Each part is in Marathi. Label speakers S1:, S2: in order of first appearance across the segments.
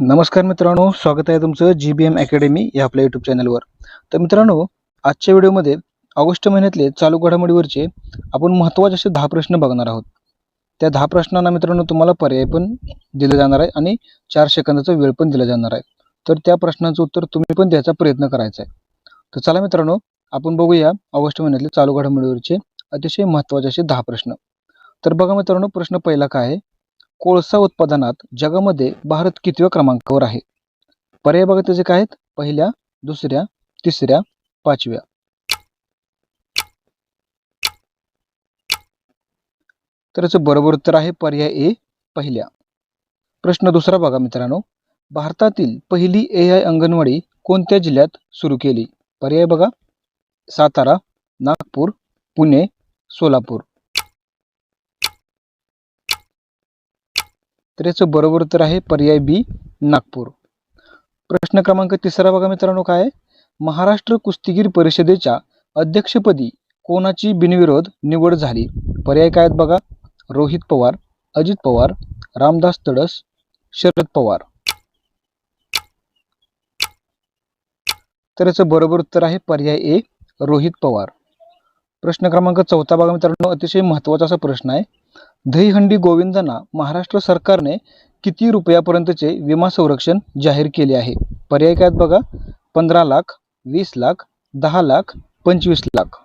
S1: नमस्कार मित्रांनो स्वागत आहे तुमचं जी बी एम अकॅडमी या आपल्या यूट्यूब चॅनलवर तर मित्रांनो आजच्या व्हिडिओमध्ये ऑगस्ट महिन्यातले चालू घडामोडीवरचे आपण महत्त्वाचे असे दहा प्रश्न बघणार आहोत. त्या दहा प्रश्नांना मित्रांनो तुम्हाला पर्याय पण दिले जाणार आहे आणि चार सेकंदाचा वेळ पण दिला जाणार आहे. तर त्या प्रश्नांचं उत्तर तुम्ही पण द्यायचा प्रयत्न करायचा आहे. तर चला मित्रांनो आपण बघूया ऑगस्ट महिन्यातले चालू घडामोडीवरचे अतिशय महत्त्वाचे असे दहा प्रश्न. तर बघा मित्रांनो प्रश्न पहिला काय आहे? कोळसा उत्पादनात जगामध्ये भारत कितव्या क्रमांकावर आहे? पर्याय बघा त्याचे काय आहेत? पहिल्या दुसऱ्या तिसऱ्या पाचव्या. तर याचं बरोबर उत्तर आहे पर्याय ए पहिल्या. प्रश्न दुसरा बघा मित्रांनो. भारतातील पहिली ए आय अंगणवाडी कोणत्या जिल्ह्यात सुरू केली? पर्याय बघा. सातारा नागपूर पुणे सोलापूर. तर याचं बरोबर उत्तर आहे पर्याय बी नागपूर. प्रश्न क्रमांक तिसरा बघा मित्रांनो काय महाराष्ट्र कुस्तीगीर परिषदेच्या अध्यक्षपदी कोणाची बिनविरोध निवड झाली? पर्याय काय आहेत बघा? रोहित पवार अजित पवार रामदास तडस शरद पवार. तर याचं बरोबर उत्तर आहे पर्याय ए रोहित पवार. प्रश्न क्रमांक चौथा बघा मित्रांनो अतिशय महत्त्वाचा असा प्रश्न आहे. दहीहंडी गोविंदांना महाराष्ट्र सरकारने किती रुपयापर्यंतचे विमा संरक्षण जाहीर केले आहे? पर्याय काय बघा? पंधरा लाख वीस लाख दहा लाख पंचवीस लाख.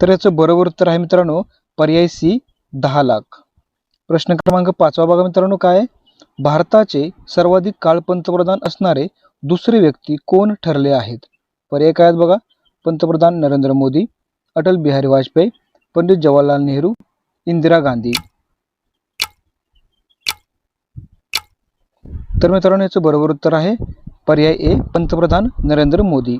S1: तर याचं बरोबर उत्तर आहे मित्रांनो पर्याय सी दहा लाख. प्रश्न क्रमांक पाचवा बघा मित्रांनो काय? भारताचे सर्वाधिक काळ पंतप्रधान असणारे दुसरे व्यक्ती कोण ठरले आहेत? पर्याय काय आहेत बघा? पंतप्रधान नरेंद्र मोदी अटल बिहारी वाजपेयी पंडित जवाहरलाल नेहरू इंदिरा गांधी. तर मित्रांनो याचं बरोबर उत्तर आहे पर्याय ए पंतप्रधान नरेंद्र मोदी.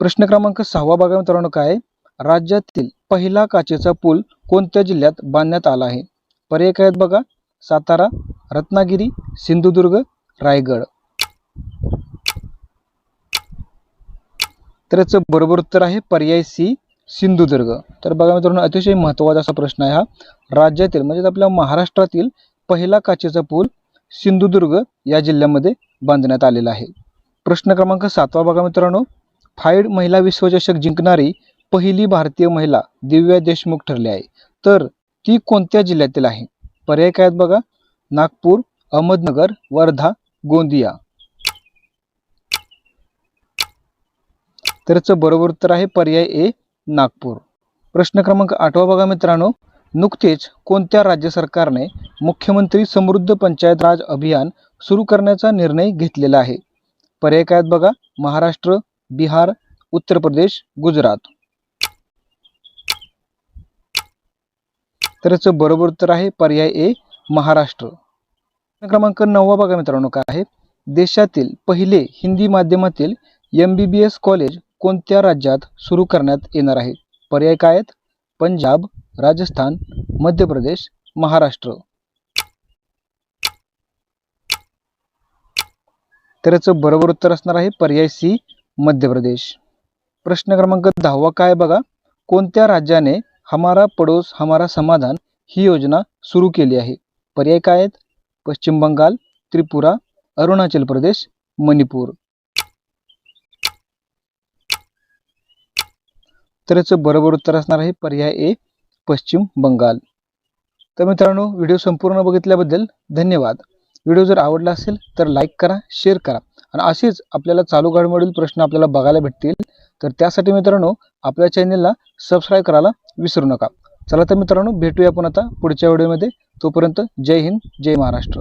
S1: प्रश्न क्रमांक सहावा बघा मित्रांनो काय राज्यातील पहिला काचेचा पूल कोणत्या जिल्ह्यात बांधण्यात आला आहे? पर्याय काय आहेत बघा? सातारा रत्नागिरी सिंधुदुर्ग रायगड. तर याचं बरोबर उत्तर आहे पर्याय सी सिंधुदुर्ग. तर बघा मित्रांनो अतिशय महत्त्वाचा असा प्रश्न आहे हा. राज्यातील म्हणजे आपल्या महाराष्ट्रातील पहिला काचेचा पूल सिंधुदुर्ग या जिल्ह्यामध्ये बांधण्यात आलेला आहे. प्रश्न क्रमांक सातवा बघा मित्रांनो. फाईड महिला विश्वचषक जिंकणारी पहिली भारतीय महिला दिव्या देशमुख ठरली आहे. तर ती कोणत्या जिल्ह्यातील आहे? पर्याय काय आहेत बघा? नागपूर अहमदनगर वर्धा गोंदिया. तर बरोबर उत्तर आहे पर्याय ए नागपूर. प्रश्न क्रमांक आठवा बघा मित्रांनो. नुकतेच कोणत्या राज्य सरकारने मुख्यमंत्री समृद्ध पंचायत राज अभियान सुरू करण्याचा निर्णय घेतलेला आहे? पर्याय काय आहेत बघा? महाराष्ट्र बिहार उत्तर प्रदेश गुजरात. तर याचं बरोबर उत्तर आहे पर्याय ए महाराष्ट्र. प्रश्न क्रमांक नववा बघा मित्रांनो काय आहे? देशातील पहिले हिंदी माध्यमातील M B B S college कोणत्या राज्यात सुरू करण्यात येणार आहे? पर्याय काय आहेत? पंजाब राजस्थान मध्य प्रदेश महाराष्ट्र. तर याचं बरोबर उत्तर असणार आहे पर्याय सी मध्य प्रदेश. प्रश्न क्रमांक दहावा काय बघा? कोणत्या राज्याने हमारा पडोस हमारा समाधान ही योजना सुरू केली आहे? पर्याय काय आहेत? पश्चिम बंगाल त्रिपुरा अरुणाचल प्रदेश मणिपूर. तर याचं बरोबर उत्तर असणार आहे पर्याय ए पश्चिम बंगाल. तर मित्रांनो व्हिडिओ संपूर्ण बघितल्याबद्दल धन्यवाद. व्हिडिओ जर आवडला असेल तर लाईक करा शेअर करा आणि असेच आपल्याला चालू घडामोडील प्रश्न आपल्याला बघायला भेटतील. तर त्यासाठी मित्रांनो आपल्या चॅनेलला सबस्क्राईब करायला विसरू नका. चला तर मित्रांनो भेटूया आपण आता पुढच्या व्हिडिओमध्ये. तोपर्यंत जय हिंद जय महाराष्ट्र.